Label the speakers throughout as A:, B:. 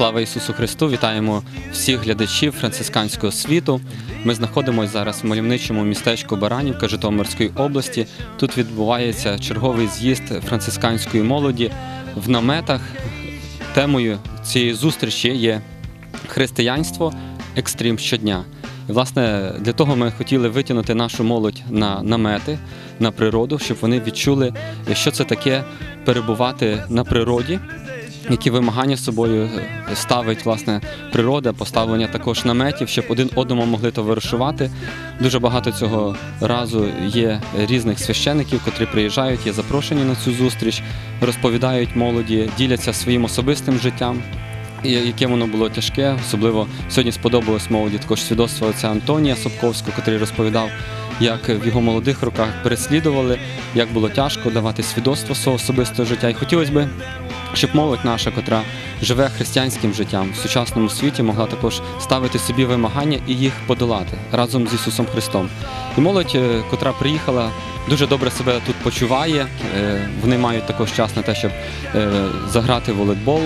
A: Слава Ісусу Христу! Вітаємо всіх глядачів францисканського світу. Ми знаходимося зараз в мальовничому містечку Баранівка Житомирської області. Тут відбувається черговий з'їзд францисканської молоді в наметах. Темою цієї зустрічі є християнство екстрім щодня. І, власне, для того ми хотіли витягнути нашу молодь на намети, на природу, щоб вони відчули, що це таке перебувати на природі, які вимагання з собою е, ставить власне природа, поставлення також наметів, щоб один одному могли товаришувати. Дуже багато цього разу є різних священиків, котрі приїжджають, є запрошені на цю зустріч, розповідають молоді, діляться своїм особистим життям. Яке воно було тяжке, особливо сьогодні сподобалось молоді також свідоцтво отця Антонія Собковського, який розповідав, як в його молодих роках переслідували, як було тяжко давати свідоцтво свого особистого життя. І хотілося б, щоб молодь наша, котра живе християнським життям в сучасному світі, могла також ставити собі вимагання і їх подолати разом з Ісусом Христом. І молодь, е, котра приїхала, дуже добре себе тут почуває. Е, Вони мають також час на те, щоб е, заграти в волейбол.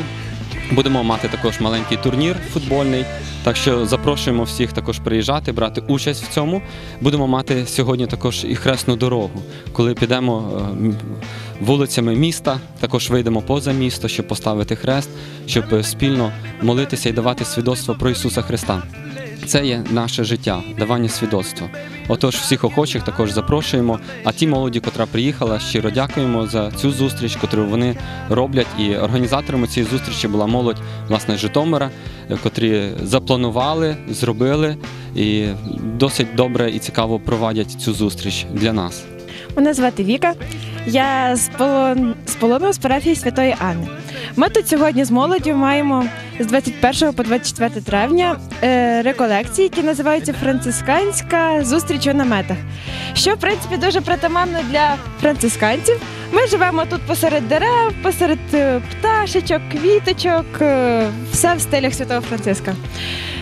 A: Будемо мати також маленький турнір футбольний. Так що запрошуємо всіх також приїжджати, брати участь в цьому. Будемо мати сьогодні також і хресну дорогу, коли підемо е, вулицями міста, також вийдемо поза місто, щоб поставити хрест, щоб е, спільно молитися і давати свідоцтво про Ісуса Христа. Це є наше життя, давання свідоцтва. Отож, всіх охочих також запрошуємо. А ті молоді, котра приїхала, щиро дякуємо за цю зустріч, яку вони роблять. І організаторами цієї зустрічі була молодь власне Житомира, е, котрі запланували, зробили і досить добре і цікаво проводять цю зустріч для нас.
B: Мене звати Віка. Я з полон з полону з парафії Святої Анни. Ми тут сьогодні з молоддю маємо з 21 по 24 травня е, реколекції, які називаються Францисканська зустріч у наметах. Що в принципі дуже притаманно для францисканців. Ми живемо тут посеред дерев, посеред е, пташечок, квіточок, е, все в стилях Святого Франциска.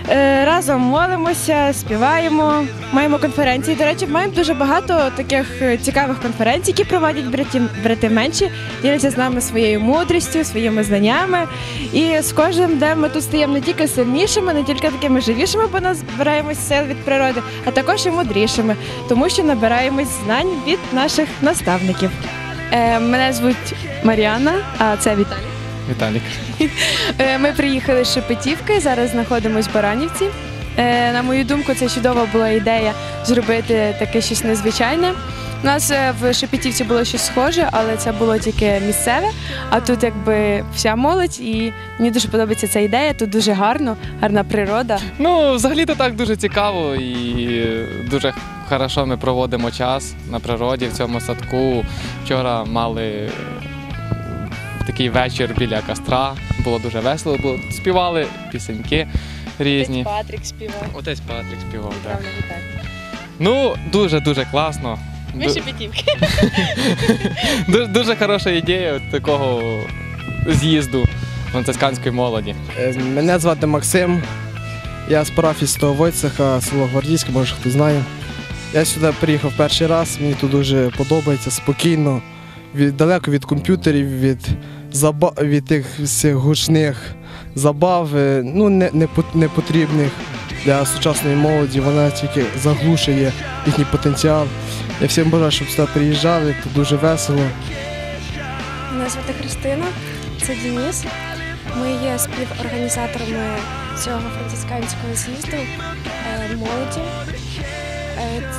B: Е, Разом молимося, співаємо, маємо конференції. До речі, маємо дуже багато таких е, цікавих конференцій, які проводять браті, брати менші, діляться з нами своєю мудрістю, своїми знаннями. І з кожним днем ми тут стаємо не тільки сильнішими, не тільки такими живішими, бо нас збираємось сил від природи, а також і мудрішими, тому що набираємось знань від наших наставників. Е, Мене звуть Маріана, а це Віталій.
C: Віталік.
B: Е, Ми приїхали з Шепетівки, зараз знаходимося в Баранівці. Е, На мою думку, це чудова була ідея зробити таке щось незвичайне. У нас е, в Шепетівці було щось схоже, але це було тільки місцеве. А тут якби вся молодь, і мені дуже подобається ця ідея. Тут дуже гарно, гарна природа.
C: Ну, взагалі-то так дуже цікаво і дуже хорошо ми проводимо час на природі в цьому садку. Вчора мали такий вечір біля костра. Було дуже весело, було. співали пісеньки різні.
B: Патрік співав.
C: Отець Патрік співав, так. Ну, дуже-дуже класно.
B: Ми
C: Ду-
B: Шепетівки.
C: Дуже, дуже хороша ідея такого з'їзду францисканської молоді.
D: Е, Мене звати Максим. Я з парафії Святого Войцеха, село Гвардійське, може хто знає. Я сюди приїхав перший раз, мені тут дуже подобається, спокійно, від, далеко від комп'ютерів, від, заба, від тих всіх гучних забав, е, ну, не, не, пот- непотрібних для сучасної молоді. Вона тільки заглушує їхній потенціал. Я всім бажаю, щоб сюди приїжджали, тут дуже весело.
E: Мене звати Христина, це Дініс. Ми є співорганізаторами цього францисканського з'їзду е, молоді.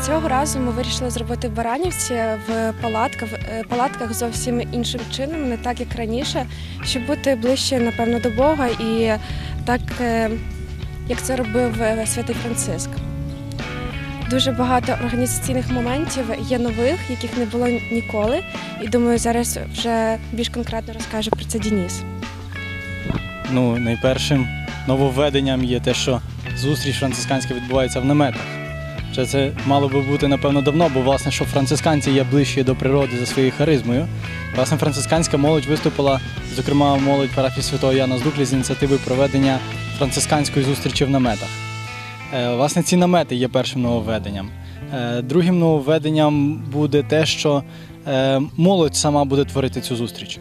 E: Цього разу ми вирішили зробити в Баранівці в палатках, е, палатках зовсім іншим чином, не так як раніше, щоб бути ближче, напевно, до Бога і так, е, як це робив е, святий Франциск. Дуже багато організаційних моментів є нових, яких не було ніколи. І думаю, зараз вже більш конкретно розкаже про це Дініс.
F: Ну, найпершим нововведенням є те, що зустріч францисканська відбувається в наметах. Що це мало би бути, напевно, давно, бо власне, що францисканці є ближчі до природи за своєю харизмою. Власне, францисканська молодь виступила, зокрема, молодь парафії Святого Яна з Дуклі з ініціативою проведення францисканської зустрічі в наметах. Е, Власне, ці намети є першим нововведенням. Е, Другим нововведенням буде те, що е, молодь сама буде творити цю зустріч.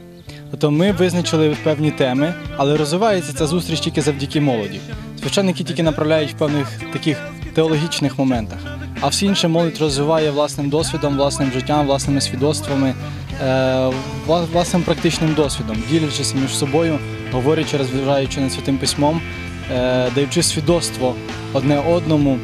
F: Тобто ми визначили певні теми, але розвивається ця зустріч тільки завдяки молоді. Священники тільки направляють в певних таких теологічних моментах, а всі інше молодь розвиває власним досвідом, власним життям, власними свідоцтвами, е, власним практичним досвідом, ділячись між собою, говорячи, розважаючи над святим письмом, е, даючи свідоцтво одне одному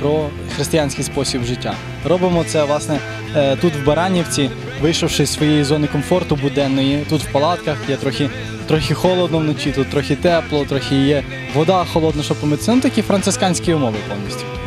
F: про християнський спосіб життя. Робимо це власне е, тут в Баранівці, вийшовши з своєї зони комфорту буденної, тут в палатках є трохи, трохи холодно вночі, тут трохи тепло, трохи є вода холодна, щоб помитися. Ну такі францисканські умови повністю.